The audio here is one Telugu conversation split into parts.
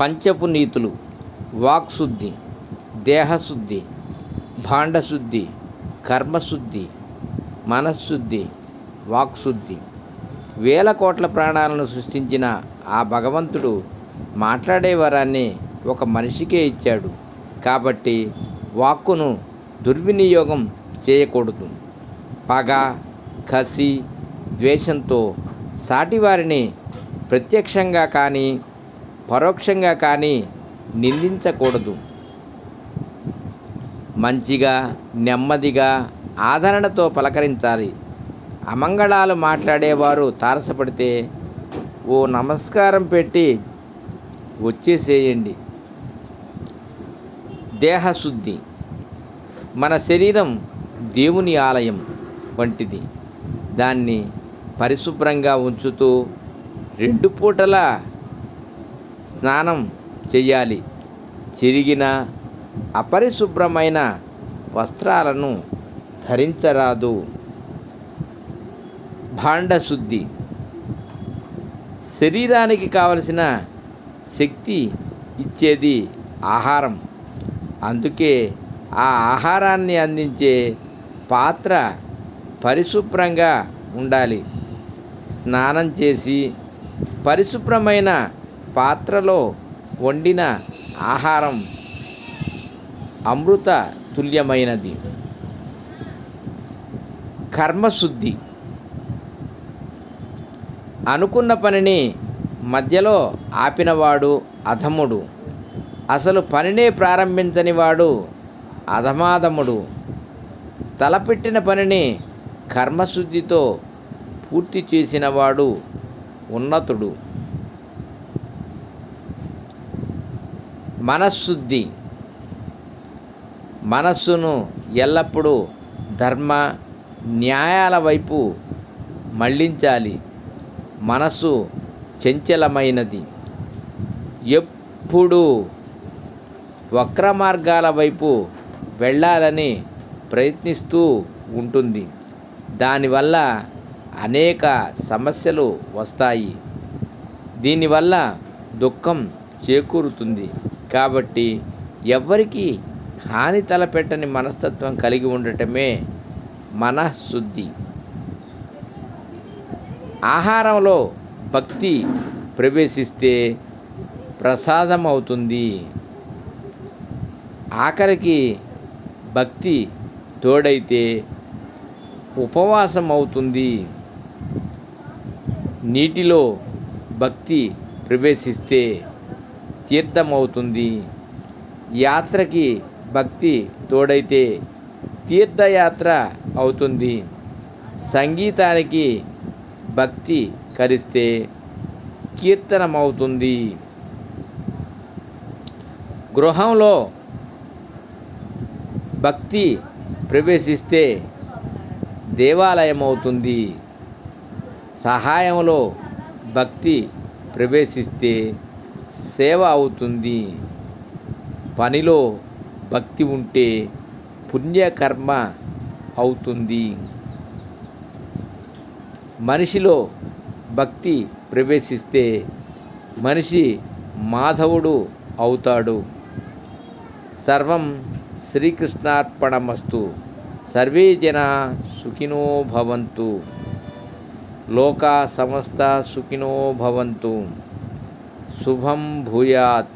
పంచపు నీతులు వాక్శుద్ధి దేహశుద్ధి భాండశుద్ధి కర్మశుద్ధి మనశ్శుద్ధి వాక్శుద్ధి. వేల కోట్ల ప్రాణాలను సృష్టించిన ఆ భగవంతుడు మాట్లాడే వరాన్ని ఒక మనిషికే ఇచ్చాడు. కాబట్టి వాక్కును దుర్వినియోగం చేయకూడదు. పగ కసి ద్వేషంతో సాటివారిని ప్రత్యక్షంగా కానీ పరోక్షంగా కానీ నిందించకూడదు. మంచిగా నెమ్మదిగా ఆదరణతో పలకరించాలి. అమంగళాలు మాట్లాడేవారు తారసపడితే ఓ నమస్కారం పెట్టి వచ్చేసేయండి. దేహశుద్ధి. మన శరీరం దేవుని ఆలయం వంటిది. దాన్ని పరిశుభ్రంగా ఉంచుతూ రెండు పూటల స్నానం చేయాలి చిరిగిన అపరిశుభ్రమైన వస్త్రాలను ధరించరాదు. భాండశుద్ధి. శరీరానికి కావలసిన శక్తి ఇచ్చేది ఆహారం. అందుకే ఆ ఆహారాన్ని అందించే పాత్ర పరిశుభ్రంగా ఉండాలి. స్నానం చేసి పరిశుభ్రమైన పాత్రలో వండిన ఆహారం అమృత తుల్యమైనది. కర్మశుద్ధి. అనుకున్న పనిని మధ్యలో ఆపినవాడు అధముడు. అసలు పనినే ప్రారంభించని వాడు అధమాధముడు తలపెట్టిన పనిని కర్మశుద్ధితో పూర్తి చేసినవాడు ఉన్నతుడు. మనశ్శుద్ధి మనస్సును ఎల్లప్పుడూ ధర్మ న్యాయాల వైపు మళ్ళించాలి మనసు చంచలమైనది. ఎప్పుడూ వక్ర మార్గాల వైపు వెళ్ళాలని ప్రయత్నిస్తూ ఉంటుంది. దానివల్ల అనేక సమస్యలు వస్తాయి. దీనివల్ల దుఃఖం చేకూరుతుంది. కాబట్టి ఎవ్వరికీ హాని తలపెట్టని మనస్తత్వం కలిగి ఉండటమే మనశుద్ధి. ఆహారంలో భక్తి ప్రవేశిస్తే ప్రసాదం అవుతుంది ఆఖరికి భక్తి తోడైతే ఉపవాసం అవుతుంది నీటిలో భక్తి ప్రవేశిస్తే తీర్థమవుతుంది. యాత్రకి భక్తి తోడైతే తీర్థయాత్ర అవుతుంది. సంగీతానికి భక్తి కరిస్తే కీర్తనమవుతుంది. గృహంలో భక్తి ప్రవేశిస్తే దేవాలయం అవుతుంది సహాయంలో భక్తి ప్రవేశిస్తే సేవ అవుతుంది. పనిలో భక్తి ఉంటే పుణ్యకర్మ అవుతుంది. మనిషిలో భక్తి ప్రవేశిస్తే మనిషి మాధవుడు అవుతాడు. సర్వం శ్రీకృష్ణార్పణమస్తు. సర్వే జన సుఖినో భవంతు. లోకా సమస్త సుఖినో భవంతు. शुभम भूयात।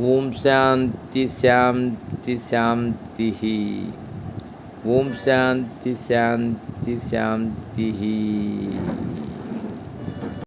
ओम शांति शांति शांति ही ओम शांति शांति शांति ही